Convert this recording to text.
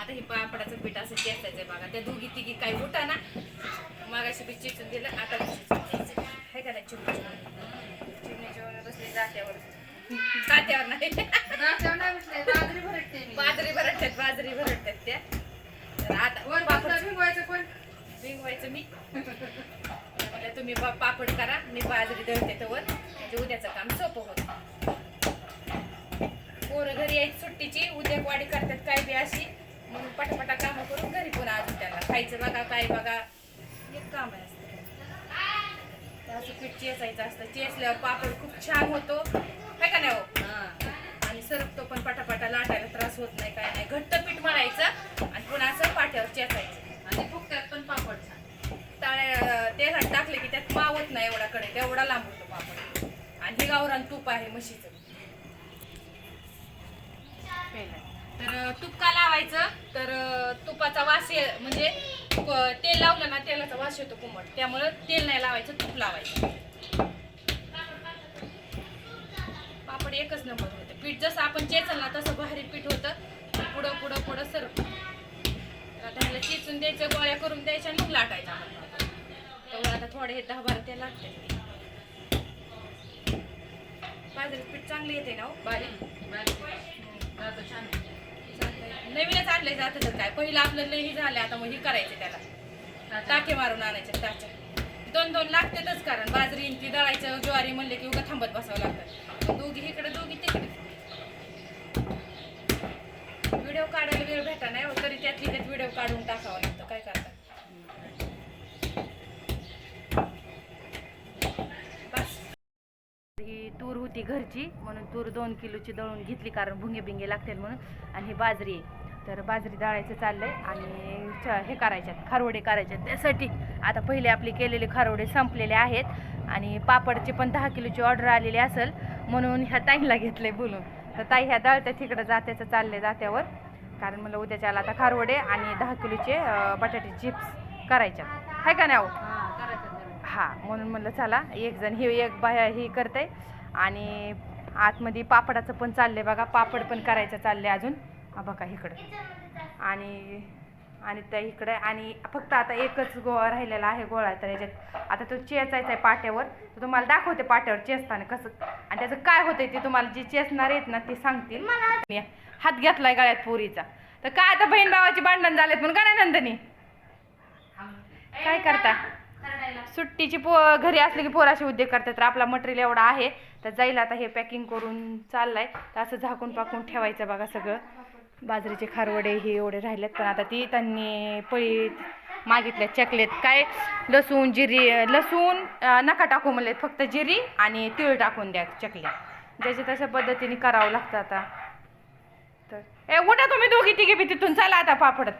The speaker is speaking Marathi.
आता हे पापडाचं पीठ असं चेचायचं बघा. त्या दोघी तिघी काही उठा ना मागाशी पीठ चिचून दिलं आता बी हाय का नाही चिमणी चिमणीच्या वर बसली जात्यावर. जात्यावर नाही. बाजरी भरटते. बाजरी भरटतात बाजरी भरटतात त्या. तर आता वर पापड भिंगवायचं कोण? भिंगवायचं मी. तुम्ही पापड करा मी बाजरी दळते तवर. म्हणजे उद्याचं काम सोपं होतं. पोरं घरी यायची सुट्टीची उद्या वाडी करतात काय बी अशी. खायचं बघा काय बघा. एक काम आहे असतं तर असं पीठ चेचायचं असतं. चेचल्यावर पापड खूप छान होतो. काय का नाही हो? हा. आणि सरकतो पण पटापटा लाटायला त्रास होत नाही काय नाही. घट्ट पीठ मळायचं आणि पुन्हा असं पाट्यावर चेचायचं. आणि फुकट्यात पण पापड छान. तळ्या तेलात टाकले की त्यात मावत नाही एवढा कडे तेवढा लांब होतो पापड. आणि हे गावरान तूप आहे म्हशीचं. तर तूप का लावायचं? तर तुपाचा वास ये- म्हणजे तेल लावलं ना तेलाचा वास येतो कोमट. त्यामुळं तेल नाही लावायचं तूप लावायचं. पापड एकच नंबर होतं. पीठ जसं आपण चेचल ना तसं भारी पीठ होतं. पुढं पुढं पुढं सर त्याला चिचून चेचून द्यायचं गोळ्या करून द्यायच्या मग लाटायच्या तर आता थोडे हे दहा बारा ते लागते. बाजरी पीठ चांगली येते ना हो? बारीक? बारीक. छान नवीनच आणले जात तर काय? पहिलं आपलं लई झालं आता मग हे करायचे त्याला. टाके मारून आणायचे टाके दोन दोन लागतातच कारण बाजरी ती दळायचं ज्वारी म्हणले की उगा थांबत बसावं लागतं. दोघी इकडे दोघी तिकडे. व्हिडिओ काढायला वेळ भेटा नाही हो, तरी त्यातली त्यात व्हिडिओ काढून टाकावा लागतं. काय करता? ही तूर होती घरची म्हणून तूर दोन किलोची दळून घेतली कारण भुंगे बिंगे लागतील म्हणून. आणि ही बाजरी आहे. तर बाजरी दळायचं चाललंय आणि च- हे करायच्यात खारवडे करायच्यात. त्यासाठी आता पहिले आपले केलेले खारवडे संपलेले आहेत. आणि पापडची पण दहा किलोची ऑर्डर आलेली असेल म्हणून ह्या ताईला घेतले बोलून. तर ताई ह्या दळत्या तिकडं जात्याचं चालले जात्यावर. कारण मला उद्याच्याला आता खारवडे आणि दहा किलोचे बटाटे चिप्स करायच्यात. आहे का नाही हां हा, म्हणून म्हणलं चला एक जण ही एक बाया ही करते. आणि आतमध्ये पापडाचं पण चाललंय बघा पापड पण करायचं चाललंय अजून. हा बघा इकडं. आणि आणि त्या इकडे आणि फक्त आता एकच गोळा राहिलेला आहे गोळा तर याच्यात. आता तो चेचायचा आहे पाट्यावर. तर तुम्हाला दाखवते पाट्यावर चेसताना कसं. आणि त्याचं काय होतंय ते तुम्हाला जे चेसणार आहेत ना ते सांगतील. मी हात घेतलाय गळ्यात पोरीचा. तर काय आता बहीण भावाची भांडण झालेत पण काय नंदनी? काय करता? सुट्टीची पो घरी असले की पोराशी उद्योग करतात तर आपला मटेरियल एवढा आहे तर जाईल आता हे पॅकिंग करून चाललंय. तर असं झाकून पाकून ठेवायचं बघा सगळं. बाजरीचे खारवडे हे एवढे राहिलेत पण आता ती त्यांनी पळी मागितल्या चकलेत. काय? लसूण जिरी लसूण नका टाकू म्हणलेत फक्त जिरी आणि तीळ टाकून द्या चकल्या. ज्याच्या तशा पद्धतीने करावं लागतं आता. तर ए उठा तुम्ही दोघी तिघी बी तिथून चला आता पापडत